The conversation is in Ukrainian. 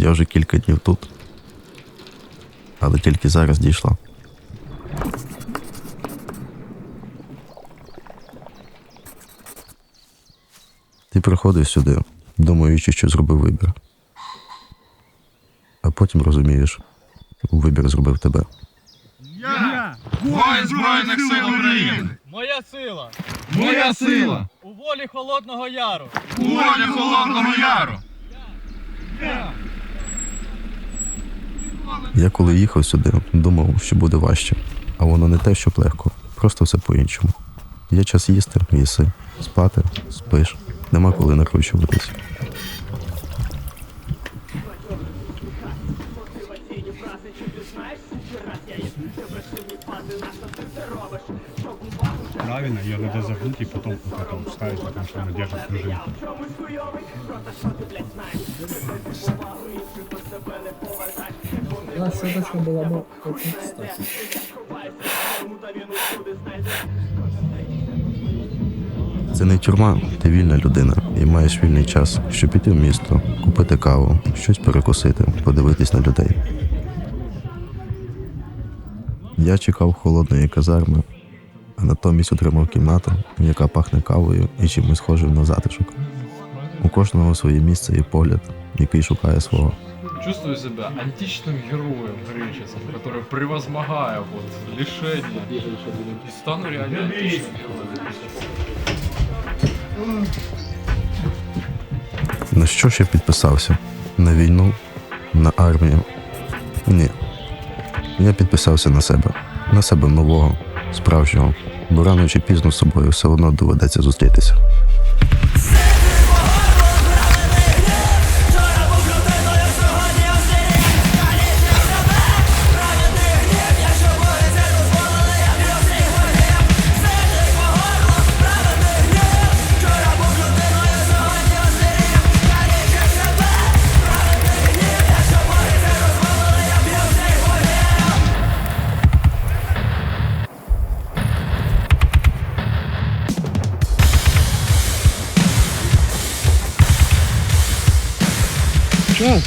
Я вже кілька днів тут. Але тільки зараз дійшла. Ти приходиш сюди, думаючи, що зробив вибір. А потім розумієш, вибір зробив тебе. Я воїн Збройних сил України! Моя сила Моя сила! у волі Холодного Яру. У волі Холодного Яру! Я коли їхав сюди, думав, що буде важче, а воно не те, щоб легко, просто все по-іншому. Є час їсти, їси, спати, спиш, нема коли накручуватись. Правильно, ее надо загнуть и потом вот вставить, потому что она держит. Да, сеточка была бы очень кстати. Це не тюрма, ти вільна людина і маєш вільний час, щоб піти в місто, купити каву, щось перекусити, подивитись на людей. Я чекав холодної казарми, а натомість отримав кімнату, яка пахне кавою і чимось схожим на затишок. У кожного своє місце і погляд, який шукає свого. Чувствую себя античным героем греческим, который превозмогая вот лишения и стану реально античным героем. На що ж я підписався? На війну? На армію? Ні. Я підписався на себе, на себе нового, справжнього, бо рано чи пізно з собою все одно доведеться зустрітися. Час.